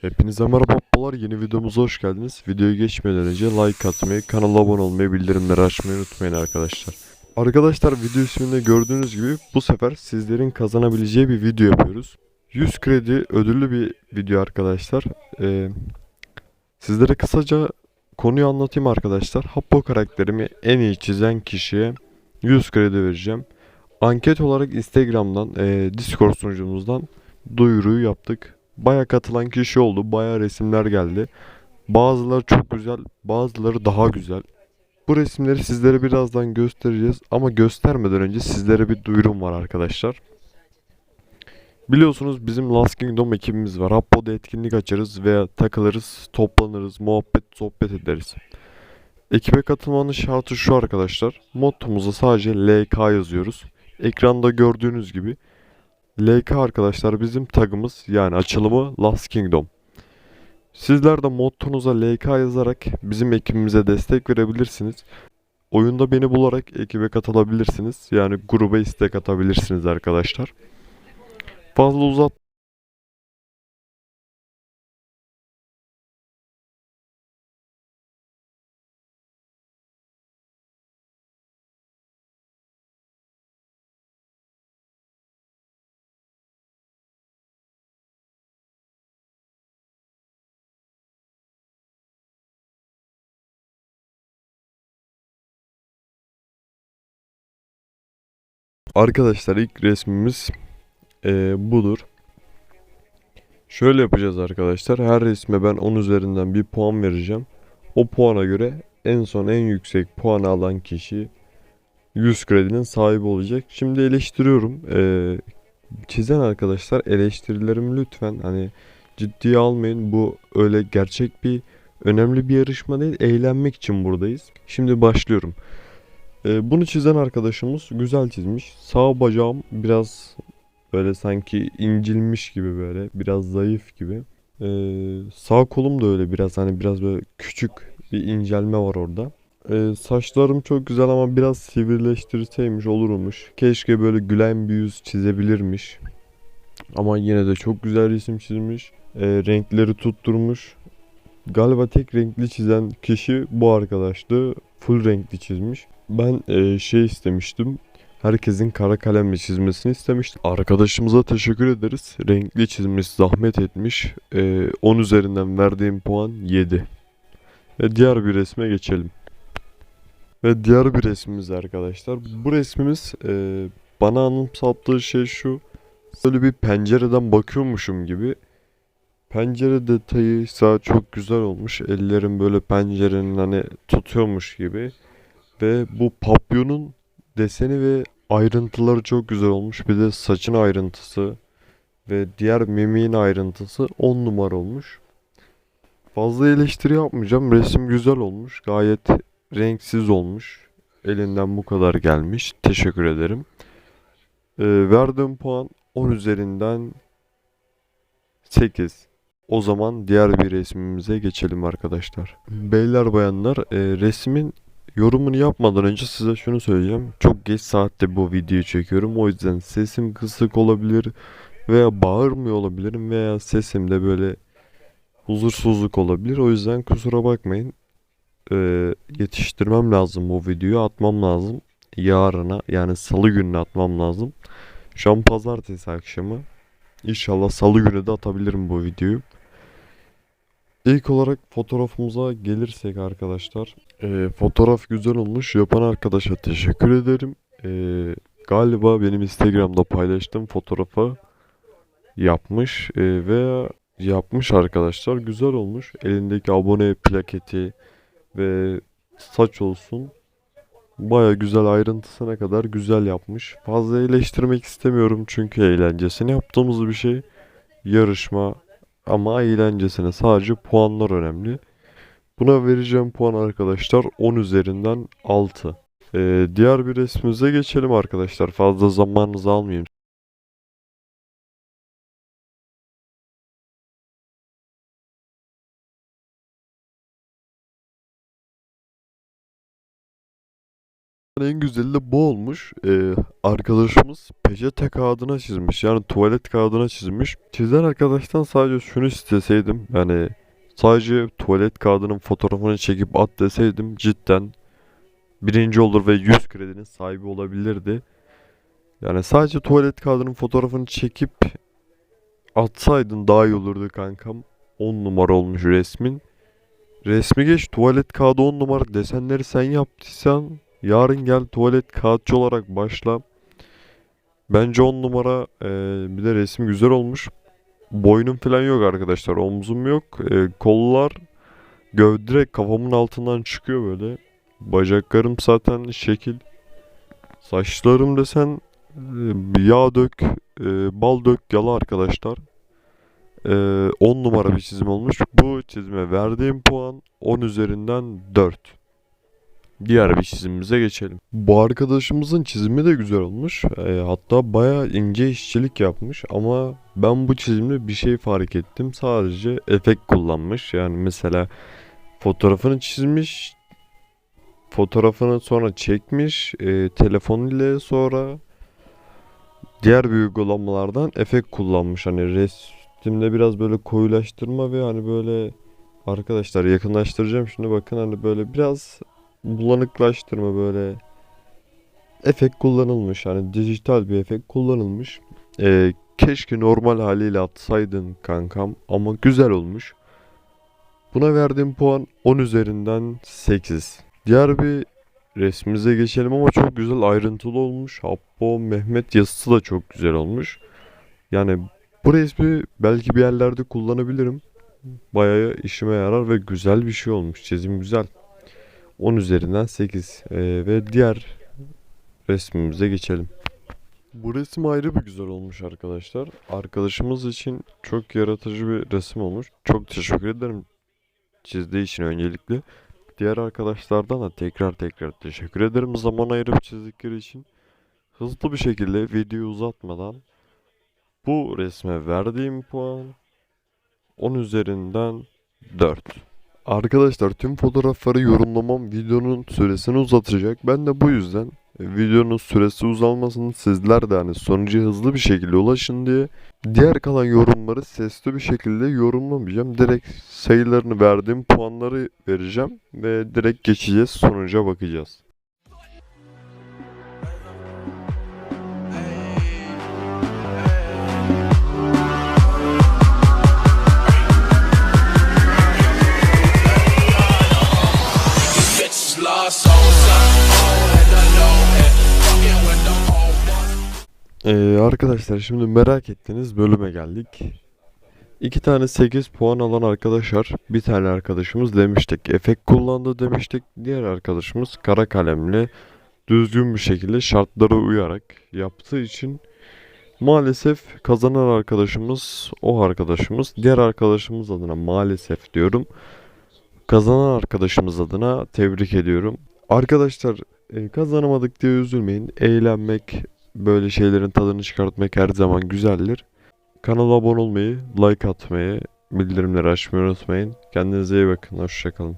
Hepinize merhaba babalar yeni videomuza hoş geldiniz. Videoya geçmeden önce like atmayı, kanala abone olmayı, bildirimleri açmayı unutmayın arkadaşlar. Arkadaşlar video isminde gördüğünüz gibi bu sefer sizlerin kazanabileceği bir video yapıyoruz. 100 kredi ödüllü bir video arkadaşlar. Ee, sizlere kısaca konuyu anlatayım arkadaşlar. Happo karakterimi en iyi çizen kişiye 100 kredi vereceğim. Anket olarak Instagram'dan, e, Discord sunucumuzdan duyuruyu yaptık. Baya katılan kişi oldu. Baya resimler geldi. Bazıları çok güzel, bazıları daha güzel. Bu resimleri sizlere birazdan göstereceğiz ama göstermeden önce sizlere bir duyurum var arkadaşlar. Biliyorsunuz bizim Last Kingdom ekibimiz var. Happo'da etkinlik açarız veya takılırız, toplanırız, muhabbet, sohbet ederiz. Ekibe katılmanın şartı şu arkadaşlar. Mottomuza sadece LK yazıyoruz. Ekranda gördüğünüz gibi LK arkadaşlar bizim tagımız yani açılımı Last Kingdom. Sizler de mottonuza LK yazarak bizim ekibimize destek verebilirsiniz. Oyunda beni bularak ekibe katılabilirsiniz. Yani gruba istek atabilirsiniz arkadaşlar. Fazla uzat Arkadaşlar ilk resmimiz eee, budur. Şöyle yapacağız arkadaşlar. Her resme ben 10 üzerinden bir puan vereceğim. O puana göre en son en yüksek puanı alan kişi 100 kredinin sahibi olacak. Şimdi eleştiriyorum. Eee, çizen arkadaşlar eleştirilerimi lütfen hani ciddiye almayın. Bu öyle gerçek bir önemli bir yarışma değil. Eğlenmek için buradayız. Şimdi başlıyorum. Ee, bunu çizen arkadaşımız güzel çizmiş. Sağ bacağım biraz böyle sanki incilmiş gibi böyle. Biraz zayıf gibi. Ee, sağ kolum da öyle biraz hani biraz böyle küçük bir incelme var orada. Ee, saçlarım çok güzel ama biraz sivrileştirseymiş olurmuş. Keşke böyle gülen bir yüz çizebilirmiş. Ama yine de çok güzel resim çizmiş. Ee, renkleri tutturmuş. Galiba tek renkli çizen kişi bu arkadaştı. Full renkli çizmiş. Ben e, şey istemiştim. Herkesin kara kalemle çizmesini istemiştim. Arkadaşımıza teşekkür ederiz. Renkli çizmiş, zahmet etmiş. E, 10 üzerinden verdiğim puan 7. Ve diğer bir resme geçelim. Ve diğer bir resmimiz arkadaşlar. Bu resmimiz e, bana anımsattığı şey şu. Böyle bir pencereden bakıyormuşum gibi. Pencere detayı ise çok güzel olmuş. Ellerim böyle pencerenin hani tutuyormuş gibi. Ve bu papyonun deseni ve ayrıntıları çok güzel olmuş. Bir de saçın ayrıntısı ve diğer mimiğin ayrıntısı 10 numara olmuş. Fazla eleştiri yapmayacağım. Resim güzel olmuş. Gayet renksiz olmuş. Elinden bu kadar gelmiş. Teşekkür ederim. Ee, verdiğim puan 10 üzerinden 8. O zaman diğer bir resmimize geçelim arkadaşlar. Beyler bayanlar e, resmin yorumunu yapmadan önce size şunu söyleyeceğim. Çok geç saatte bu videoyu çekiyorum. O yüzden sesim kısık olabilir veya bağırmıyor olabilirim veya sesimde böyle huzursuzluk olabilir. O yüzden kusura bakmayın. E, yetiştirmem lazım bu videoyu atmam lazım. Yarına yani salı gününe atmam lazım. Şu an pazartesi akşamı. İnşallah salı günü de atabilirim bu videoyu. İlk olarak fotoğrafımıza gelirsek arkadaşlar. eee, fotoğraf güzel olmuş. Yapan arkadaşa teşekkür ederim. Eee, galiba benim Instagram'da paylaştığım fotoğrafı yapmış eee, veya yapmış arkadaşlar. Güzel olmuş. Elindeki abone plaketi ve saç olsun. Baya güzel ayrıntısına kadar güzel yapmış. Fazla eleştirmek istemiyorum çünkü eğlencesine yaptığımız bir şey. Yarışma ama eğlencesine sadece puanlar önemli. Buna vereceğim puan arkadaşlar 10 üzerinden 6. Ee, diğer bir resmimize geçelim arkadaşlar. Fazla zamanınızı almayayım. En güzeli de bu olmuş. Ee, arkadaşımız peçete kağıdına çizmiş. Yani tuvalet kağıdına çizmiş. Çizen arkadaştan sadece şunu isteseydim. Yani sadece tuvalet kağıdının fotoğrafını çekip at deseydim cidden birinci olur ve 100 kredinin sahibi olabilirdi. Yani sadece tuvalet kağıdının fotoğrafını çekip atsaydın daha iyi olurdu kankam. 10 numara olmuş resmin. Resmi geç tuvalet kağıdı 10 numara desenleri sen yaptıysan yarın gel tuvalet kağıtçı olarak başla. Bence 10 numara eee, bir de resmi güzel olmuş. Boynum falan yok arkadaşlar omzum yok. Eee, kollar direkt kafamın altından çıkıyor böyle. Bacaklarım zaten şekil. Saçlarım desen eee, yağ dök, eee, bal dök yalı arkadaşlar. Eee 10 numara bir çizim olmuş. Bu çizime verdiğim puan 10 üzerinden 4. Diğer bir çizimimize geçelim. Bu arkadaşımızın çizimi de güzel olmuş. Eee, hatta bayağı ince işçilik yapmış ama ben bu çizimde bir şey fark ettim. Sadece efekt kullanmış. Yani mesela fotoğrafını çizmiş, fotoğrafını sonra çekmiş, eee telefon ile sonra diğer bir uygulamalardan efekt kullanmış. Hani resimde biraz böyle koyulaştırma ve hani böyle arkadaşlar yakınlaştıracağım şimdi bakın hani böyle biraz bulanıklaştırma böyle efekt kullanılmış. Hani dijital bir efekt kullanılmış. Ee, keşke normal haliyle atsaydın kankam ama güzel olmuş. Buna verdiğim puan 10 üzerinden 8. Diğer bir resmimize geçelim ama çok güzel ayrıntılı olmuş. Habbo Mehmet yazısı da çok güzel olmuş. Yani bu resmi belki bir yerlerde kullanabilirim. Bayağı işime yarar ve güzel bir şey olmuş. Çizim güzel. 10 üzerinden 8. Ee, ve diğer resmimize geçelim. Bu resim ayrı bir güzel olmuş arkadaşlar. Arkadaşımız için çok yaratıcı bir resim olmuş. Çok teşekkür ederim çizdiği için öncelikle. Diğer arkadaşlardan da tekrar tekrar teşekkür ederim zaman ayırıp çizdikleri için. Hızlı bir şekilde videoyu uzatmadan bu resme verdiğim puan 10 üzerinden 4. Arkadaşlar tüm fotoğrafları yorumlamam videonun süresini uzatacak. Ben de bu yüzden e, videonun süresi uzalmasını sizler de hani sonuca hızlı bir şekilde ulaşın diye diğer kalan yorumları sesli bir şekilde yorumlamayacağım. Direkt sayılarını verdiğim puanları vereceğim ve direkt geçeceğiz sonuca bakacağız. Ee, arkadaşlar şimdi merak ettiğiniz bölüme geldik. İki tane 8 puan alan arkadaşlar. Bir tane arkadaşımız demiştik efekt kullandı demiştik. Diğer arkadaşımız kara kalemle düzgün bir şekilde şartlara uyarak yaptığı için maalesef kazanan arkadaşımız o arkadaşımız. Diğer arkadaşımız adına maalesef diyorum. Kazanan arkadaşımız adına tebrik ediyorum. Arkadaşlar e, kazanamadık diye üzülmeyin. Eğlenmek, böyle şeylerin tadını çıkartmak her zaman güzeldir. Kanala abone olmayı, like atmayı, bildirimleri açmayı unutmayın. Kendinize iyi bakın. Hoşçakalın.